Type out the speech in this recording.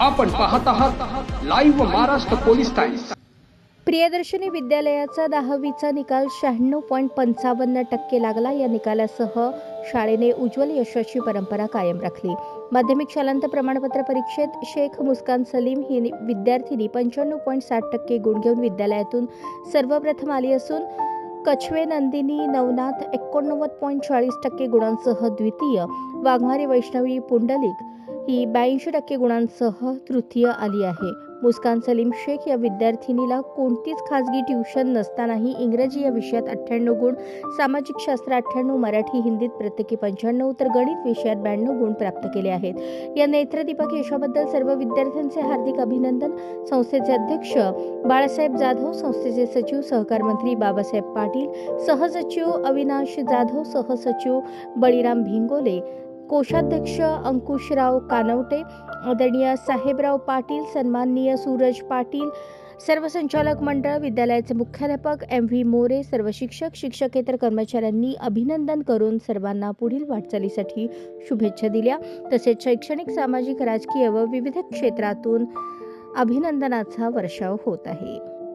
आपण पाहत आहात live Maharashtra police times Priyadarshini विद्यालयाचा दहावीचा निकाल शहाण्णव पॉईंट पंचावन्न टक्के लागला. या निकालासह शाळेने उज्ज्वल यशाची परंपरा कायम राखली. माध्यमिक शालांत प्रमाणपत्र परीक्षेत शेख मुस्कान सलीम ही विद्यार्थिनी पंच्याण्णव पॉईंट साठ टक्के गुण घेऊन विद्यालयातून सर्वप्रथम आली असून कछवे नंदिनी नवनाथ एकोणनव्वद पॉईंट चाळीस टक्के गुणांसह द्वितीय. वाघमारे वैष्णवी पुंडलिक ही ब्याऐंशी टक्के गुणांसह तृतीय आली आहे. मुस्कान सलीम शेख या विद्यार्थिनीला कोणतीच खाजगी ट्युशन नसतानाही इंग्रजी या विषयात अठ्ठ्याण्णव गुण सामाजिक शास्त्र अठ्ठ्याण्णव मराठी हिंदीत प्रत्येकी पंच्याण्णव तर गणित विषयात ब्याण्णव गुण प्राप्त केले आहेत. या नेत्रदीपक यशाबद्दल सर्व विद्यार्थ्यांचे हार्दिक अभिनंदन. संस्थेचे अध्यक्ष बाळासाहेब जाधव संस्थेचे सचिव सहकार मंत्री बाबासाहेब पाटील सहसचिव अविनाश जाधव सहसचिव बळीराम भिंगोले कोषाध्यक्ष अंकुशराव कानवटे आदरणीय साहेबराव पाटील सन्माननीय सूरज पाटील सर्व संचालक मंडळ विद्यालयाचे मुख्याध्यापक एम व्ही मोरे सर्व शिक्षक शिक्षकेतर कर्मचाऱ्यांनी अभिनंदन करून सर्वांना पुढील वाटचालीसाठी शुभेच्छा दिल्या. तसेच शैक्षणिक सामाजिक राजकीय व विविध क्षेत्रातून अभिनंदनाचा वर्षाव होत आहे.